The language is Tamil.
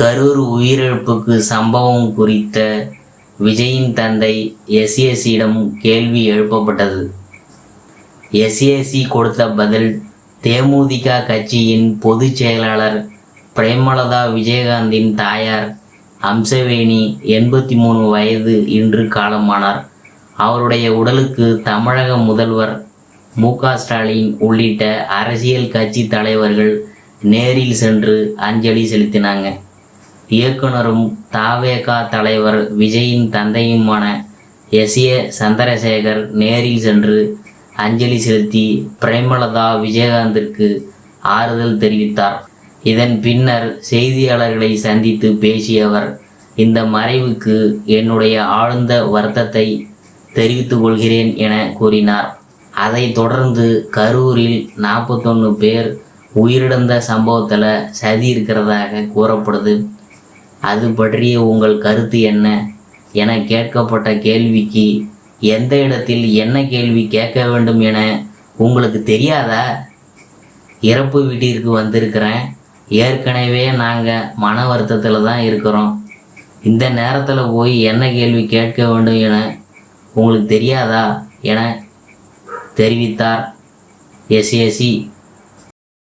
கரூர் உயிரிழப்புக்கு சம்பவம் குறித்த விஜயின் தந்தை எஸ்ஏசியிடம் கேள்வி எழுப்பப்பட்டது. எஸ்ஏசி கொடுத்த பதில் தேமுதிக கட்சியின் பொதுச் செயலாளர் பிரேமலதா விஜயகாந்தின் தாயார் அம்சவேணி எண்பத்தி மூணு வயது இன்று காலமானார். அவருடைய உடலுக்கு தமிழக முதல்வர் மு ஸ்டாலின் உள்ளிட்ட அரசியல் கட்சி தலைவர்கள் நேரில் சென்று அஞ்சலி செலுத்தினாங்க. இயக்குனரும் தாவேகா தலைவர் விஜயின் தந்தையுமான எஸ் ஏ சந்திரசேகர் நேரில் சென்று அஞ்சலி செலுத்தி பிரேமலதா விஜயகாந்திற்கு ஆறுதல் தெரிவித்தார். இதன் பின்னர் செய்தியாளர்களை சந்தித்து பேசிய அவர் இந்த மறைவுக்கு என்னுடைய ஆழ்ந்த வருத்தத்தை தெரிவித்துக் கொள்கிறேன் என கூறினார். அதைத் தொடர்ந்து கரூரில் நாற்பத்தொன்று பேர் உயிரிழந்த சம்பவத்தில் சதி இருக்கிறதாக கூறப்படுது. அது பற்றிய உங்கள் கருத்து என்ன? என கேட்கப்பட்ட கேள்விக்கு எந்த இடத்தில் என்ன கேள்வி கேட்க வேண்டும் என உங்களுக்கு தெரியாதா? இறப்பு வீட்டிற்கு வந்திருக்கிறேன். ஏற்கனவே நாங்கள் மன வருத்தத்தில் தான் இருக்கிறோம். இந்த நேரத்தில் போய் என்ன கேள்வி கேட்க வேண்டும் என உங்களுக்கு தெரியாதா? என தெரிவித்தார். எஸ்எஸ்சி